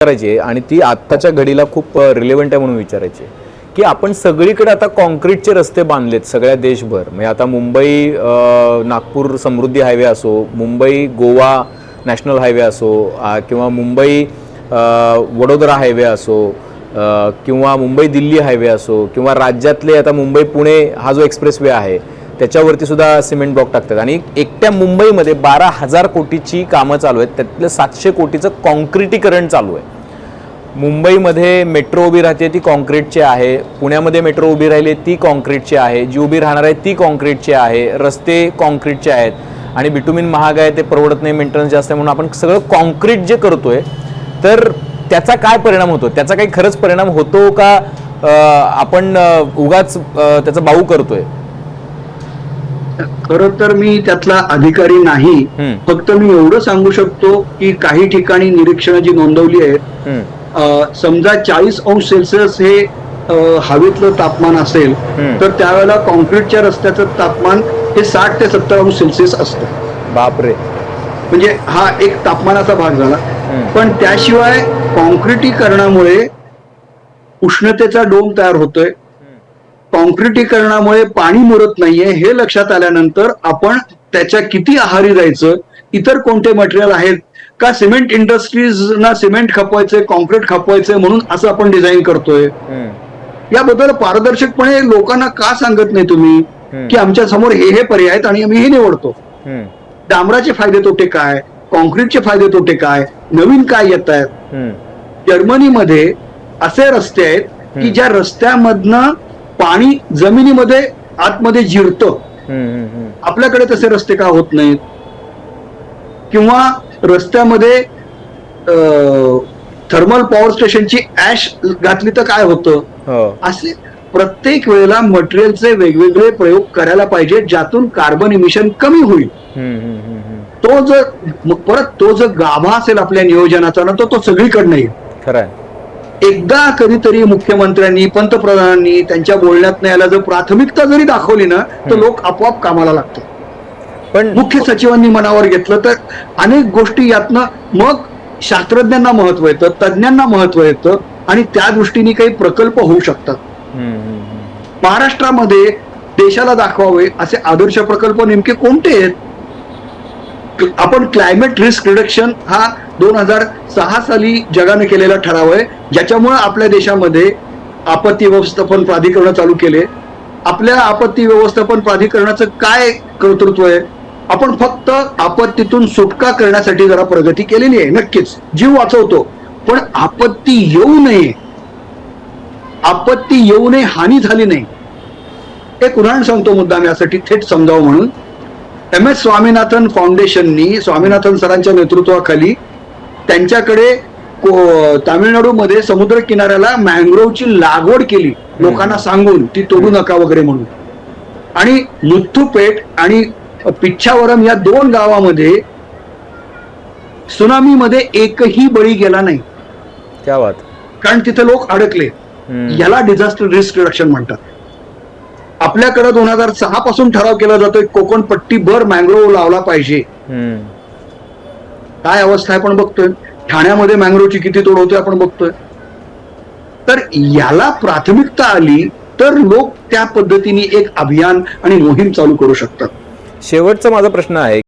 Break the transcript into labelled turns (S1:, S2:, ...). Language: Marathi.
S1: विचारायची आणि ती आत्ताच्या घडीला खूप रिलेव्हंट आहे म्हणून विचारायची की आपण सगळीकडे आता कॉन्क्रीटचे रस्ते बांधलेत सगळ्या देशभर. म्हणजे आता मुंबई नागपूर समृद्धी हायवे असो मुंबई गोवा नॅशनल हायवे असो किंवा मुंबई वडोदरा हायवे असो किंवा मुंबई दिल्ली हायवे असो किंवा राज्यातले आता मुंबई पुणे हा जो एक्सप्रेस वे आहे त्याच्यावरती सुद्धा सिमेंट ब्लॉक टाकतात. आणि एकट्या मुंबईमध्ये बारा हजार कोटीची कामं चालू आहेत. त्यातलं सातशे कोटीचं कॉन्क्रिटीकरण चालू आहे. मुंबईमध्ये मेट्रो उभी राहते ती कॉन्क्रीटची आहे. पुण्यामध्ये मेट्रो उभी राहिली आहे ती कॉन्क्रीटची आहे. जी उभी राहणार आहे ती कॉन्क्रीटची आहे. रस्ते कॉन्क्रीटचे आहेत. आणि बिटुमिन महाग आहे ते परवडत नाही मेंटेनन्स जास्त आहे म्हणून आपण सगळं कॉन्क्रीट जे करतोय तर त्याचा काय परिणाम होतो? त्याचा काही खरंच परिणाम होतो का? आपण उगाच त्याचा बाऊ करतोय.
S2: खर तर मी त्यातला अधिकारी नाही. फक्त मी एवढं सांगू शकतो की काही ठिकाणी निरीक्षणं जी नोंदवली आहेत समजा चाळीस अंश सेल्सिअस हे हवेतलं तापमान असेल. तर त्यावेळेला कॉन्क्रीटच्या रस्त्याचं तापमान हे साठ ते सत्तर अंश सेल्सिअस असतं.
S1: बापरे.
S2: म्हणजे हा एक तापमानाचा भाग झाला. पण त्याशिवाय कॉन्क्रिटीकरणामुळे उष्णतेचा डोम तयार होतोय. कॉन्क्रिटीकरणामुळे पाणी मुरत नाहीये हे लक्षात आल्यानंतर आपण त्याच्या किती आहारी जायचं इतर कोणते मटेरियल आहेत? का सिमेंट इंडस्ट्रीजना सिमेंट खपवायचंय कॉन्क्रीट खपवायचंय म्हणून असं आपण डिझाईन करतोय? याबद्दल पारदर्शकपणे लोकांना का सांगत नाही तुम्ही. की आमच्यासमोर हे हे पर्याय आहेत आणि आम्ही हे निवडतो. डांबराचे फायदे तोटे काय? कॉन्क्रीटचे फायदे तोटे काय? नवीन काय येत आहेत? जर्मनीमध्ये असे रस्ते आहेत की. ज्या रस्त्यामधनं पाणी जमिनीमध्ये आतमध्ये जिरतं. आपल्याकडे तसे रस्ते का होत नाहीत? किंवा रस्त्यामध्ये थर्मल पॉवर स्टेशनची ऍश घातली तर काय होतं?
S1: हो.
S2: असे प्रत्येक वेळेला मटेरियलचे वेगवेगळे प्रयोग करायला पाहिजे ज्यातून कार्बन इमिशन कमी होईल. तो जर परत तो जर गाभा असेल आपल्या नियोजनाचा ना तर तो सगळीकडनं येईल.
S1: खरं आहे
S2: एकदा कधीतरी मुख्यमंत्र्यांनी पंतप्रधानांनी त्यांच्या बोलण्यात याला जर प्राथमिकता जरी दाखवली ना तर लोक आपोआप कामाला लागतात
S1: पण
S2: मुख्य सचिवांनी मनावर घेतलं तर अनेक गोष्टी यातनं मग शास्त्रज्ञांना महत्त्व येतं तज्ज्ञांना महत्त्व येतं आणि त्या दृष्टीने काही प्रकल्प होऊ शकतात. महाराष्ट्रामध्ये देशाला दाखवावे असे आदर्श प्रकल्प नेमके कोणते आहेत? आपण क्लायमेट रिस्क रिडक्शन हा दोन हजार सहा साली जगाने केलेला ठराव आहे. ज्याच्यामुळे आपल्या देशामध्ये आपत्ती व्यवस्थापन प्राधिकरण चालू केले. आपल्या आपत्ती व्यवस्थापन प्राधिकरणाचं काय कर्तृत्व आहे? आपण फक्त आपत्तीतून सुटका करण्यासाठी जरा प्रगती केलेली आहे नक्कीच. जीव वाचवतो. पण आपत्ती येऊ नये. आपत्ती येऊ नये हानी झाली नाही. एक उदाहरण सांगतो मुद्दाम यासाठी थेट समजावं म्हणून. एम एस स्वामीनाथन फाउंडेशननी स्वामीनाथन सरांच्या नेतृत्वाखाली त्यांच्याकडे तामिळनाडूमध्ये समुद्र किनाऱ्याला मँग्रोवची लागवड केली. लोकांना सांगून ती तोडू नका वगैरे म्हणून. आणि मुथ्थुपेट आणि पिच्छावरम या दोन गावामध्ये सुनामीमध्ये एकही बळी गेला नाही. कारण तिथे लोक अडकले. याला डिझास्टर रिस्क रिडक्शन म्हणतात. आपल्याकडे दोन हजार सहा पासून ठराव केला जातोय कोकण पट्टीभर मँग्रोव्ह लावला पाहिजे. काय अवस्था आहे आपण बघतोय. ठाण्यामध्ये मँग्रोवची किती तोड होते आपण बघतोय. तर याला प्राथमिकता आली तर लोक त्या पद्धतीने एक अभियान आणि मोहीम चालू करू शकतात.
S1: शेवटचा माझा प्रश्न आहे